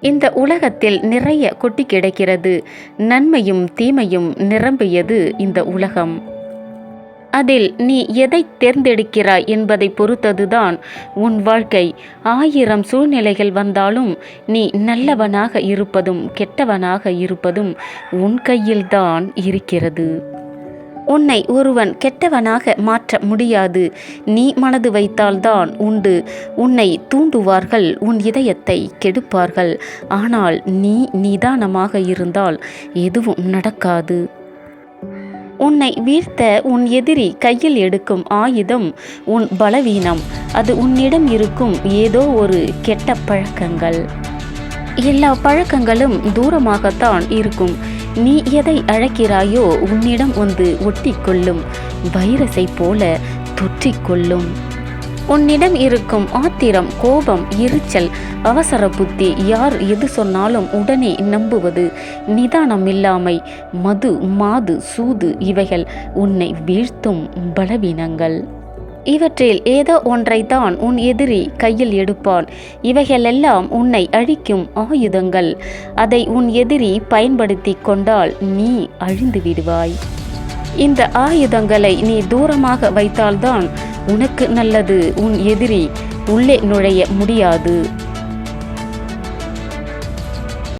இந்த உலகத்தில் நிறைய கொட்டி கிடக்கிறது. நன்மையும் தீமையும் நிரம்பியது இந்த உலகம். அதில் நீ எதை தேர்ந்தெடுக்கிறாய் என்பதை பொறுத்ததுதான் உன் வாழ்க்கை. ஆயிரம் சூழ்நிலைகள் வந்தாலும் நீ நல்லவனாக இருப்பதும் கெட்டவனாக இருப்பதும் உன் கையில்தான் இருக்கிறது. உன்னை ஒருவன் கெட்டவனாக மாற்ற முடியாது. நீ மனது வைத்தால்தான் உண்டு. உன்னை தூண்டுவார்கள் உன் இதயத்தை கெடுப்பார்கள். ஆனால் நீ நிதானமாக இருந்தால் எதுவும் நடக்காது. உன்னை வீழ்த்த உன் எதிரி கையில் எடுக்கும் ஆயுதம் உன் பலவீனம். அது உன்னிடம் இருக்கும் ஏதோ ஒரு கெட்ட பழக்கங்கள். எல்லா பழக்கங்களும் தூரமாகத்தான் இருக்கும். நீ எதை அழைக்கிறாயோ உன்னிடம் வந்து ஒட்டிக்கொள்ளும் வைரஸை போல தொற்றிக்கொள்ளும். உன்னிடம் இருக்கும் ஆத்திரம் கோபம் எரிச்சல் அவசர புத்தி யார் எது சொன்னாலும் உடனே நம்புவது நிதானம் இல்லாமை மது மாது சூது இவைகள் உன்னை வீழ்த்தும் பலவீனங்கள். இவற்றில் ஏதோ ஒன்றைத்தான் உன் எதிரி கையில் எடுப்பான். இவைகளெல்லாம் உன்னை அழிக்கும் ஆயுதங்கள். அதை உன் எதிரி பயன்படுத்தி கொண்டால் நீ அழிந்து விடுவாய். இந்த ஆயுதங்களை நீ தூரமாக வைத்தால்தான் உனக்கு நல்லது. உன் எதிரி உள்ளே நுழைய முடியாது.